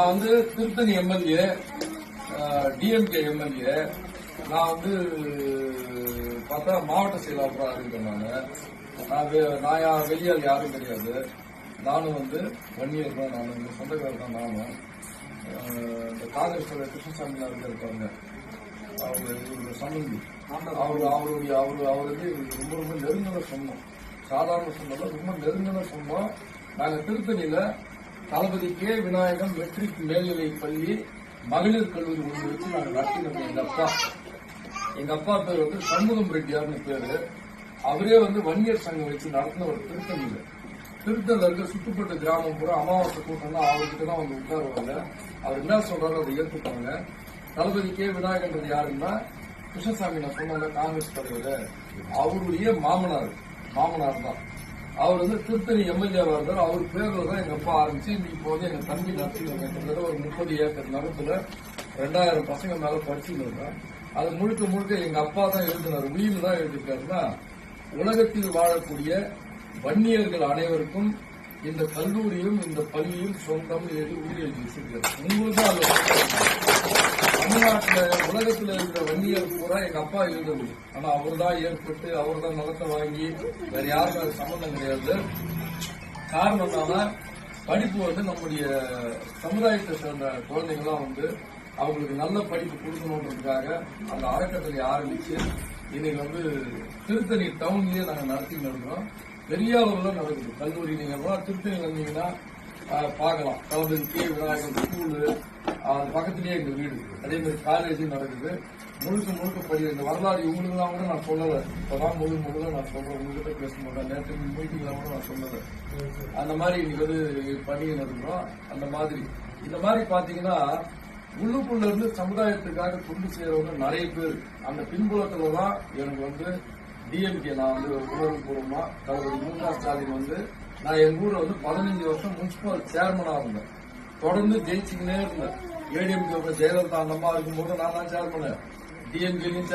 நான் வந்து Tiruttani MLA DMK MLA. நான் வந்து பார்த்தா மாவட்ட செயலாளராக இருக்கேன் நான். நான் நான் வெளியால் யாரும் கிடையாது. நானும் வந்து வன்னியர் தான் நான் இந்த சொந்தக்காரர் தான் நானும். இந்த காங்கிரஸ் தலைவர் கிருஷ்ணசாமி இருக்காங்க அவங்க எங்களுடைய சம்பந்தி அவர் அவருடைய அவர் அவருக்கு ரொம்ப ரொம்ப நெருங்கின சொந்தம். சாதாரண சொந்தம் ரொம்ப நெருங்கின சொந்தம். நாங்கள் திருத்தணியில தளபதி கே. விநாயகம் மெட்ரிக் மேல்நிலை பள்ளி மகளிர் கல்லூரி ஒன்று வச்சு நாங்க நடத்தினோம் எங்க அப்பா. எங்க அப்பா பேர் வந்து சண்முகம் ரெட்டியார்னு பேரு. அவரே வந்து வன்னியர் சங்கம் வச்சு நடத்தின ஒரு திருத்தணியில் திருத்தல இருக்க சுற்றுப்பட்ட கிராமம் பூரா அமாவாசை கூட்டம்னா அவர்கிட்ட தான் வந்து உட்காருவாங்க. அவர் என்ன சொல்றாரோ அதை ஏற்றுப்பாங்க தளபதி கே. விநாயகன்றது யாருன்னா கிருஷ்ணசாமி நான் சொன்னாங்க காங்கிரஸ் தலைவர். அவருடைய மாமனார். மாமனார் தான். அவர் வந்து திருத்தணி எம்எல்ஏவா இருந்தார். அவர் பேர்ல தான் எங்க அப்பா ஆரம்பிச்சு இன்னைக்கு இப்போ வந்து எங்க தம்பி நடத்திட்டு கிட்டத்தட்ட ஒரு முப்பது ஏக்கர் நிலத்துல ரெண்டாயிரம் பசங்க மேல படிச்சுட்டு இருக்கோம் அது முழுக்க முழுக்க எங்க அப்பா தான் எழுதினார். உயிர் தான் எழுதியிருக்காருன்னா உலகத்தில் வாழக்கூடிய வன்னியர்கள் அனைவருக்கும் இந்த கல்லூரியும் இந்த பள்ளியும் சொந்தம் எழுதி உயிர் எழுதி வச்சிருக்காரு. உங்களுக்கும் தான் அது தமிழ்நாட்டில் உலகத்தில் இருக்கிற வங்கிகள் பூரா எங்க அப்பா இருந்தது ஆனா அவர் தான் ஏற்பட்டு அவர் தான் நிலத்தை வாங்கி வேற யாருக்கும் அது சம்பந்தம் கிடையாது. காரணம் என்னன்னா படிப்பு வந்து நம்முடைய சமுதாயத்தை சேர்ந்த குழந்தைங்களாம் வந்து அவங்களுக்கு நல்ல படிப்பு கொடுக்கணுன்றதுக்காக அந்த அறக்கட்டளை ஆரம்பிச்சு இன்னைக்கு வந்து திருத்தணி டவுன்லயே நாங்கள் நடத்திட்டு இருக்கிறோம். பெரிய அளவில் நடக்குது. கல்லூரி நீங்க எல்லாம் திருத்தணி வந்தீங்கன்னா பார்க்கலாம். தளபதி கே விநாயகர் ஸ்கூலு அந்த பக்கத்துலயே எங்க வீடு அதே மாதிரி காலேஜும் நடக்குது. முழுக்க முழுக்க படி இந்த வரலாறு இவங்களுக்குலாம் கூட நான் சொல்லல. இப்பதான் முழு முழுக்க நான் சொல்றேன். உங்ககிட்ட பேச மாட்டேன். நேற்று மீட்டிங்ல கூட நான் சொல்லல அந்த மாதிரி இன்னைக்கு வந்து பணியில் இருக்கிறோம் அந்த மாதிரி. இந்த மாதிரி பாத்தீங்கன்னா உள்ளுக்குள்ள இருந்து சமுதாயத்துக்காக கொண்டு செய்யறவங்க நிறைய பேர். அந்த பின்புலத்துல தான் எனக்கு வந்து டிஎம்கே நான் வந்து உணர்வு பூர்வமா தளபதி மு க ஸ்டாலின் வந்து நான் எங்க ஊர்ல வந்து பதினஞ்சு வருஷம் முனிசிபல் சேர்மனா இருந்தேன். தொடர்ந்து ஜெயிச்சுக்கினே இருந்தேன். ஏடிஎம்கே ஜெயலலிதா அந்த அம்மா இருக்கும்போது நான் தான் சேர்மனு டிஎம்கேலையும்